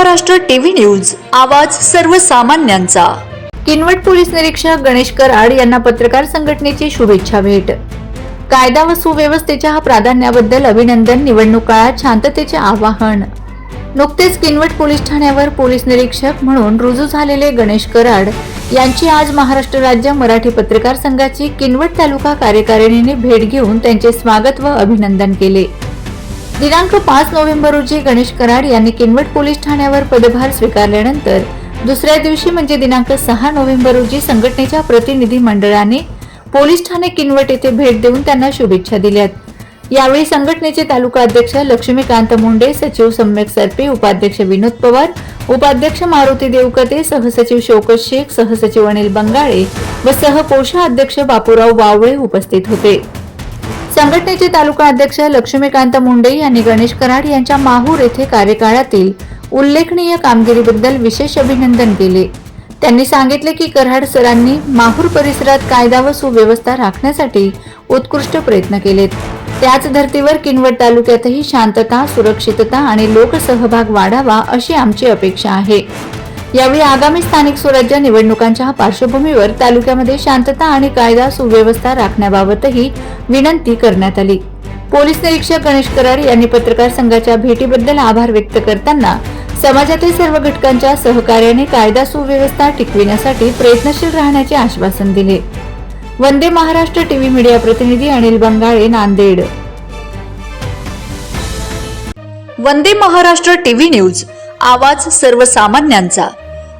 Maharashtra TV news आवाज सर्वसामान्यांचा. Kinwat police निरीक्षक गणेश कराड यांना पत्रकार संघटनेची शुभेच्छा भेट. कायदा व सुव्यवस्थेच्या प्राधान्याबद्दल अभिनंदन निवडणूक काळात शांततेचे आवाहन. नुकतेच किनवट पोलीस ठाण्यावर पोलीस निरीक्षक म्हणून रुजू झालेले गणेश कराड यांची आज महाराष्ट्र राज्य मराठी पत्रकार संघाची किनवट तालुका कार्यकारिणीने भेट घेऊन त्यांचे स्वागत व अभिनंदन केले. दिनांक पाच नोव्हेंबर रोजी गणेश कराड यांनी किनवट पोलीस ठाण्यावर पदभार स्वीकारल्यानंतर दुसऱ्या दिवशी म्हणजे दिनांक सहा नोव्हेंबर रोजी संघटनेच्या प्रतिनिधी मंडळाने पोलीस ठाणे किनवट येथे भेट देऊन त्यांना शुभेच्छा दिल्यात. यावेळी संघटनेचे तालुका अध्यक्ष लक्ष्मीकांत मुंडे सचिव सम्यक सरपे उपाध्यक्ष विनोद पवार उपाध्यक्ष मारुती देवकते सहसचिव शोकत शेख सहसचिव अनिल बंगाळे व सहकोषाध्यक्ष बापूराव वावळे उपस्थित होते. संघटनेचे तालुका अध्यक्ष लक्ष्मीकांत मुंडे यांनी गणेश कराड यांच्या माहूर येथे कार्यकाळातील उल्लेखनीय कामगिरीबद्दल विशेष अभिनंदन केले. त्यांनी सांगितले की कराड सरांनी माहूर परिसरात कायदा व सुव्यवस्था राखण्यासाठी उत्कृष्ट प्रयत्न केलेत. त्याच धर्तीवर किनवट तालुक्यातही शांतता सुरक्षितता आणि लोकसहभाग वाढावा अशी आमची अपेक्षा आहे. यावेळी आगामी स्थानिक स्वराज्य निवडणुकांच्या पार्श्वभूमीवर तालुक्यामध्ये शांतता आणि कायदा सुव्यवस्था राखण्याबाबतही विनंती करण्यात आली. पोलीस निरीक्षक गणेश कराड यांनी पत्रकार संघाच्या भेटीबद्दल आभार व्यक्त करताना समाजातील सर्व घटकांच्या सहकार्याने कायदा सुव्यवस्था टिकविण्यासाठी प्रयत्नशील राहण्याचे आश्वासन दिले. वंदे महाराष्ट्र टीव्ही मीडिया प्रतिनिधी अनिल बंगाळे नांदेड. वंदे महाराष्ट्र टीव्ही न्यूज आवाज सर्वसामान्यांचा.